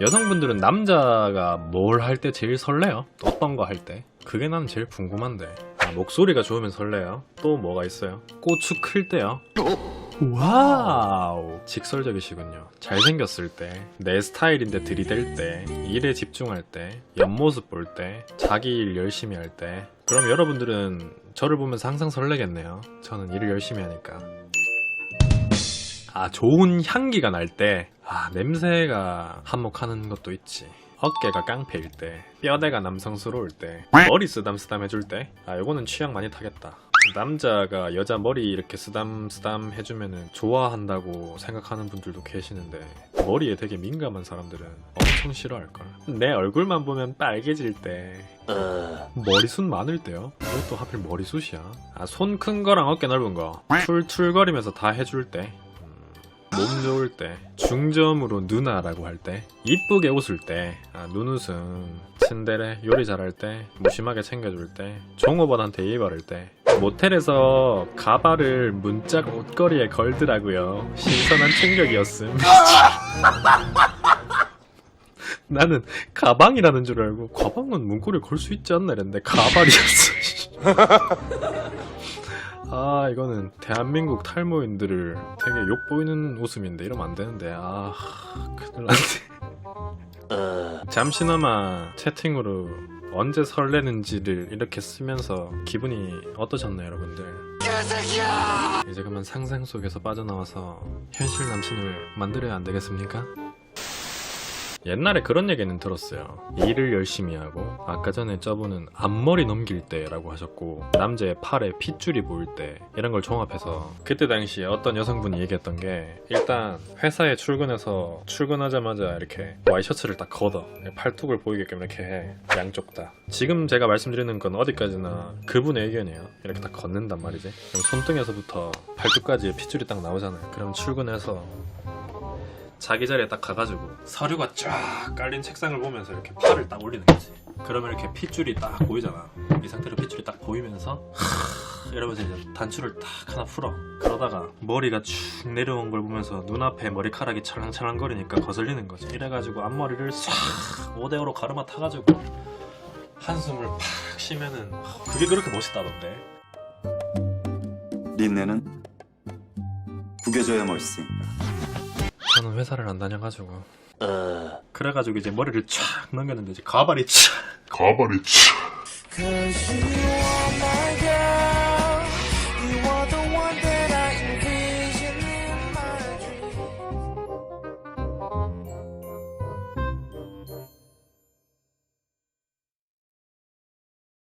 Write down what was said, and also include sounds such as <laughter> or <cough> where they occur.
여성분들은 남자가 뭘 할 때 제일 설레요? 어떤 거 할 때? 그게 난 제일 궁금한데. 아, 목소리가 좋으면 설레요. 또 뭐가 있어요? 고추 클 때요. 와우 직설적이시군요 잘생겼을 때 내 스타일인데 들이댈 때 일에 집중할 때 옆모습 볼 때 자기 일 열심히 할 때 그럼 여러분들은 저를 보면서 항상 설레겠네요 저는 일을 열심히 하니까 아 좋은 향기가 날 때 아 냄새가 한몫하는 것도 있지 어깨가 깡패일 때 뼈대가 남성스러울 때 머리 쓰담쓰담 해줄 때아 요거는 취향 많이 타겠다 남자가 여자 머리 이렇게 쓰담쓰담 해주면은 좋아한다고 생각하는 분들도 계시는데 머리에 되게 민감한 사람들은 엄청 싫어할걸 내 얼굴만 보면 빨개질 때 머리숱 많을 때요? 왜또 하필 머리숱이야? 아, 손 큰 거랑 어깨 넓은 거 툴툴거리면서 다 해줄 때 음, 몸 좋을 때 중점으로 누나라고 할 때 이쁘게 웃을 때 아, 눈웃음 츤데레 요리 잘할 때 무심하게 챙겨줄 때 종업원한테 예의 바를 때 모텔에서 가발을 문짝 옷걸이에 걸더라고요. 신선한 충격이었음. <laughs> 나는 가방이라는 줄 알고 가방은 문고리에 걸 수 있지 않나 이랬는데 가발이었어 아 이거는 대한민국 탈모인들을 되게 욕보이는 웃음인데 이러면 안 되는데. 아 큰일 났네. <laughs> 잠시나마 채팅으로 언제 설레는지를 이렇게 쓰면서 기분이 어떠셨나요 여러분들? 이제 그만 상상 속에서 빠져나와서 현실 남친을 만들어야 안 되겠습니까? 옛날에 그런 얘기는 들었어요. 일을 열심히 하고 아까 전에 저분은 앞머리 넘길 때라고 하셨고 남자의 팔에 핏줄이 보일 때 이런 걸 종합해서 그때 당시에 어떤 여성분이 얘기했던 게 일단 회사에 출근해서 출근하자마자 이렇게 와이셔츠를 딱 걷어. 팔뚝을 보이게끔 이렇게 해. 양쪽 다. 지금 제가 말씀드리는 건 어디까지나 그분의 의견이에요. 이렇게 딱 걷는단 말이지. 그럼 손등에서부터 팔뚝까지 핏줄이 딱 나오잖아요. 그럼 출근해서 자기 자리에 딱 가가지고 서류가 쫙 깔린 책상을 보면서 이렇게 팔을 딱 올리는 거지. 그러면 이렇게 핏줄이 딱 보이잖아. 이 상태로 핏줄이 딱 보이면서 하... 이러면서 이제 단추를 딱 하나 풀어. 그러다가 머리가 쭉 내려온 걸 보면서 눈앞에 머리카락이 찰랑찰랑거리니까 거슬리는 거지. 이래가지고 앞머리를 싹 5대5로 가르마 타가지고 한숨을 팍 쉬면은 그게 그렇게 멋있다던데. 린네는 구겨줘야 멋있으니까. 저는 회사를 안 다녀가지고. 그래가지고 이제 머리를 촥 넘겼는데 이제 가발이 촥. 가발이 차. Cause you